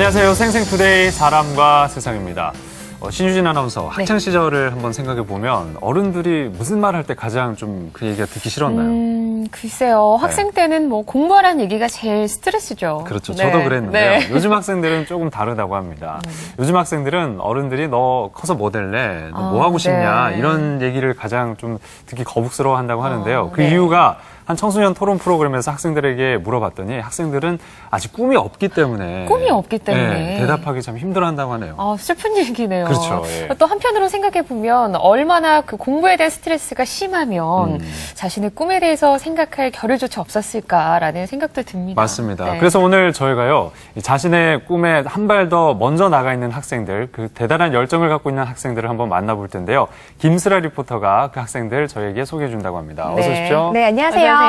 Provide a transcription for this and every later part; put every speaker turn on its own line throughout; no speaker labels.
안녕하세요. 생생투데이 사람과 세상입니다. 어, 신유진 아나운서 학창 시절을 한번 생각해 보면 어른들이 무슨 말 할 때 가장 좀 그 얘기가 듣기 싫었나요?
음, 글쎄요. 학생 때는 뭐 공부하라는 얘기가 제일 스트레스죠.
그렇죠.
네.
저도 그랬는데요.
네.
요즘 학생들은 조금 다르다고 합니다. 요즘 학생들은 어른들이 너 커서 뭐 될래? 너 뭐
아,
하고 싶냐?
네.
이런 얘기를 가장 좀 듣기 거북스러워 한다고 하는데요.
어,
그
네.
이유가 한 청소년 토론 프로그램에서 학생들에게 물어봤더니 학생들은 아직 꿈이 없기 때문에
꿈이 없기 때문에.
네, 대답하기 참 힘들어 한다고 하네요.
아, 슬픈 얘기네요.
그렇죠, 예.
또 한편으로 생각해 보면 얼마나 그 공부에 대한 스트레스가 심하면
음.
자신의 꿈에 대해서 생각할 겨를조차 없었을까라는 생각도 듭니다.
맞습니다.
네.
그래서 오늘 저희가요, 이 자신의 꿈에 한 발 더 먼저 나가 있는 학생들, 그 대단한 열정을 갖고 있는 학생들을 한번 만나볼 텐데요. 김슬아 리포터가 그 학생들 저에게 소개해 준다고 합니다. 어서
네.
오십시오.
네, 안녕하세요.
안녕하세요.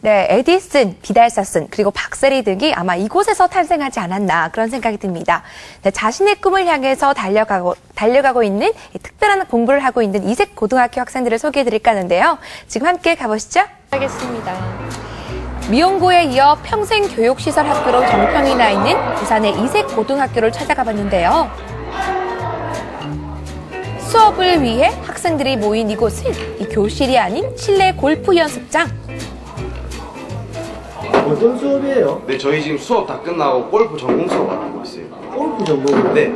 네, 에디슨, 비달사슨, 그리고 박세리 등이 아마 이곳에서 탄생하지 않았나 그런 생각이 듭니다. 네, 자신의 꿈을 향해서 달려가고, 달려가고 있는 이 특별한 공부를 하고 있는 이색 고등학교 학생들을 소개해 드릴까 하는데요. 지금 함께 가보시죠.
하겠습니다.
미용고에 이어 평생교육시설 학교로 정평이 나 있는 부산의 이색 고등학교를 찾아가 봤는데요. 수업을 위해 학생들이 모인 이곳은 이 교실이 아닌 실내 골프 연습장.
어떤 수업이에요?
네, 저희 지금 수업 다 끝나고 골프 전공 수업을 하고 있어요.
골프 전공으로?
네.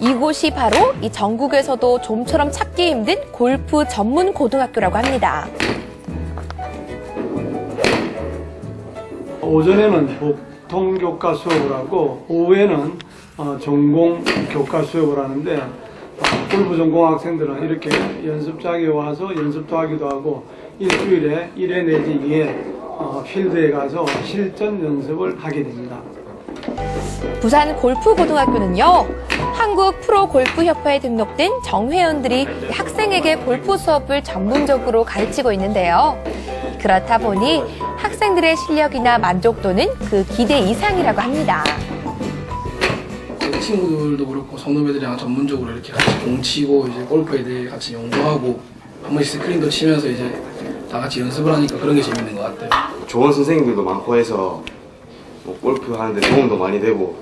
이곳이 바로 이 전국에서도 좀처럼 찾기 힘든 골프 전문 고등학교라고 합니다.
오전에는 보통 교과 수업을 하고 오후에는 어, 전공 교과 수업을 하는데 어, 골프 전공 학생들은 이렇게 연습장에 와서 연습도 하기도 하고 일주일에 1회 내지 2회 어, 필드에 가서 실전 연습을 하게 됩니다.
부산 골프 고등학교는요. 한국 프로 골프 협회에 등록된 정회원들이 학생에게 골프 수업을 전문적으로 가르치고 있는데요. 그렇다 보니 학생들의 실력이나 만족도는 그 기대 이상이라고 합니다.
제 친구들도 그렇고 선후배들이랑 전문적으로 이렇게 같이 공치고 이제 골프에 대해 같이 연구하고 한 번씩 스크린도 치면서 이제 다 같이 연습을 하니까 그런 게 재밌는 것 같아요.
좋은 선생님들도 많고 해서 뭐 골프 하는데 도움도 많이 되고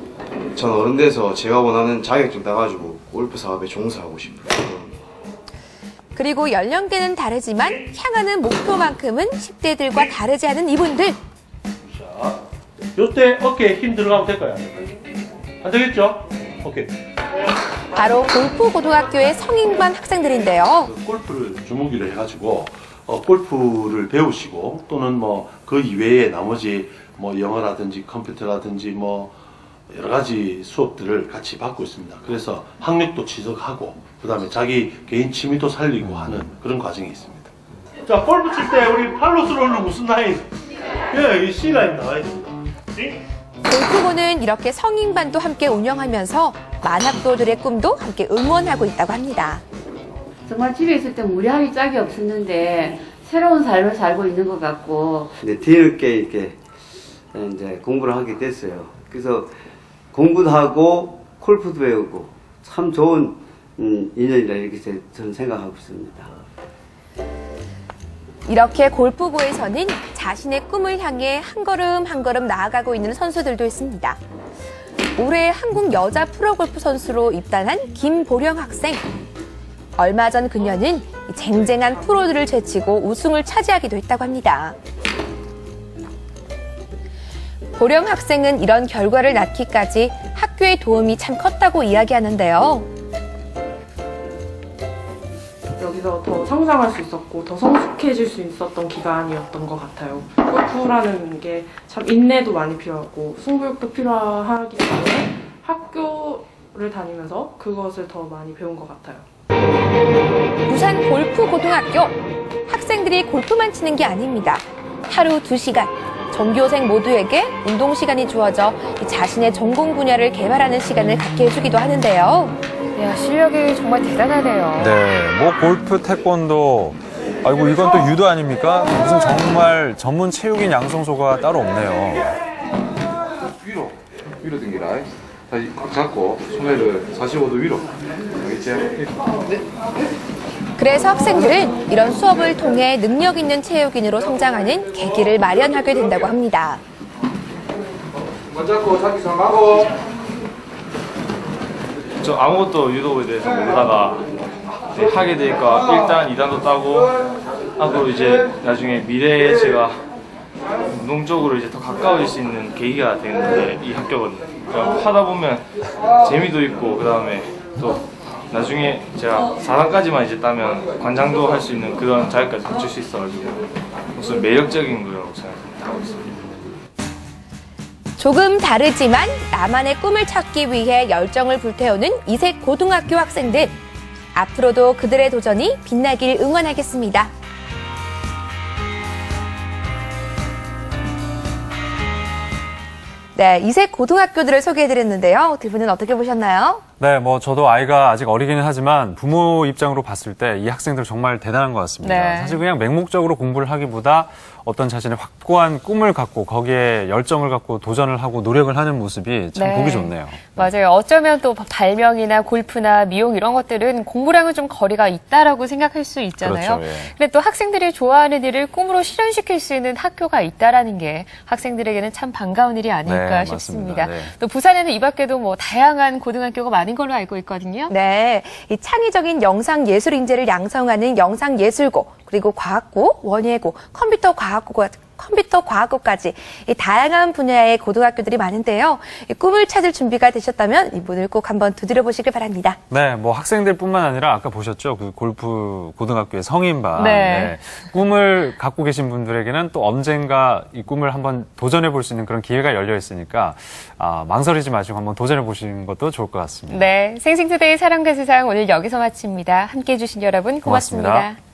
전 어른 돼서 제가 원하는 자격증 따가지고 골프 사업에 종사하고 싶어요.
그리고 연령대는 다르지만 향하는 목표만큼은 10대들과 다르지 않은 이분들.
자, 요때 어깨에 힘 들어가면 될까요? 안 되겠죠? 오케이.
바로 골프 고등학교의 성인반 학생들인데요.
그 골프를 주무기로 해가지고 어, 골프를 배우시고 또는 뭐 그 이외에 나머지 뭐 영어라든지 컴퓨터라든지 뭐 여러 가지 수업들을 같이 받고 있습니다. 그래서 학력도 지속하고 그다음에 자기 개인 취미도 살리고 하는 그런 과정이 있습니다. 자, 골프 칠 때 우리 팔로스로는 무슨 라인? 예, 이 C 라인 나와 있습니다.
골프부는 이렇게 성인반도 함께 운영하면서 만학도들의 꿈도 함께 응원하고 있다고 합니다.
정말 집에 있을 때 무리하기 짝이 없었는데 새로운 삶을 살고 있는 것 같고
이제 뒤늦게 이렇게 이제 공부를 하게 됐어요. 그래서 공부도 하고 골프도 배우고 참 좋은 음, 인연이라 이렇게 제- 저는 생각하고 있습니다.
이렇게 골프부에서는 자신의 꿈을 향해 한 걸음 한 걸음 나아가고 있는 선수들도 있습니다. 올해 한국 여자 프로골프 선수로 입단한 김보령 학생. 얼마 전 그녀는 이 쟁쟁한 프로들을 제치고 우승을 차지하기도 했다고 합니다. 보령 학생은 이런 결과를 낳기까지 학교의 도움이 참 컸다고 이야기하는데요.
여기서 더 성장할 수 있었고 더 성숙해질 수 있었던 기간이었던 것 같아요. 골프라는 게 참 인내도 많이 필요하고 승부욕도 필요하기 때문에 학교를 다니면서 그것을 더 많이 배운 것 같아요.
부산 골프 고등학교 학생들이 골프만 치는 게 아닙니다. 하루 2시간 전교생 모두에게 운동 시간이 주어져 이 자신의 전공 분야를 개발하는 시간을 갖게 해주기도 하는데요.
야, 실력이 정말 대단하네요.
네, 뭐 골프, 태권도, 아이고 이건 또 유도 아닙니까? 무슨 정말 전문 체육인 양성소가 따로 없네요.
위로, 위로 당기라. 다시 꽉 잡고 소매를 45도 위로. 알겠지?
그래서 학생들은 이런 수업을 통해 능력 있는 체육인으로 성장하는 계기를 마련하게 된다고 합니다.
손 잡고 자기 손 마고.
저 아무것도 유도에 대해서 모르다가 이제 하게 되니까 일단 2단도 따고 하고 이제 나중에 미래에 제가 운동 적으로 이제 더 가까워질 수 있는 계기가 되는데 이 학교거든요. 하다 보면 재미도 있고 그 다음에 또 나중에 제가 4단까지만 이제 따면 관장도 할 수 있는 그런 자격까지 갖출 수 있어가지고 무슨 매력적인 거라고 생각하고 있습니다.
조금 다르지만 나만의 꿈을 찾기 위해 열정을 불태우는 이색 고등학교 학생들. 앞으로도 그들의 도전이 빛나길 응원하겠습니다. 네, 이색 고등학교들을 소개해드렸는데요. 두 분은 어떻게 보셨나요?
네, 뭐 저도 아이가 아직 어리기는 하지만 부모 입장으로 봤을 때 이 학생들 정말 대단한 것 같습니다.
네.
사실 그냥 맹목적으로 공부를 하기보다 어떤 자신의 확고한 꿈을 갖고 거기에 열정을 갖고 도전을 하고 노력을 하는 모습이 참
네.
보기 좋네요.
맞아요. 어쩌면 또 발명이나 골프나 미용 이런 것들은 공부랑은 좀 거리가 있다라고 생각할 수 있잖아요.
그렇죠, 예.
근데 또 학생들이 좋아하는 일을 꿈으로 실현시킬 수 있는 학교가 있다라는 게 학생들에게는 참 반가운 일이 아닐까
네, 싶습니다. 네.
또 부산에는 이 밖에도 뭐 다양한 고등학교가 많은 걸로 알고 있거든요.
네, 이 창의적인 영상 예술 인재를 양성하는 영상 예술고 그리고 과학고, 원예고, 컴퓨터 과학고 컴퓨터 과학고까지 이 다양한 분야의 고등학교들이 많은데요. 이 꿈을 찾을 준비가 되셨다면 이 문을 꼭 한번 두드려 보시길 바랍니다.
네, 뭐 학생들뿐만 아니라 아까 보셨죠? 그 골프 고등학교의 성인반.
네.
꿈을 갖고 계신 분들에게는 또 언젠가 이 꿈을 한번 도전해 볼 수 있는 그런 기회가 열려 있으니까 아, 망설이지 마시고 한번 도전해 보시는 것도 좋을 것 같습니다.
네, 생생투데이 사랑과 세상 오늘 여기서 마칩니다. 함께해 주신 여러분 고맙습니다.
고맙습니다.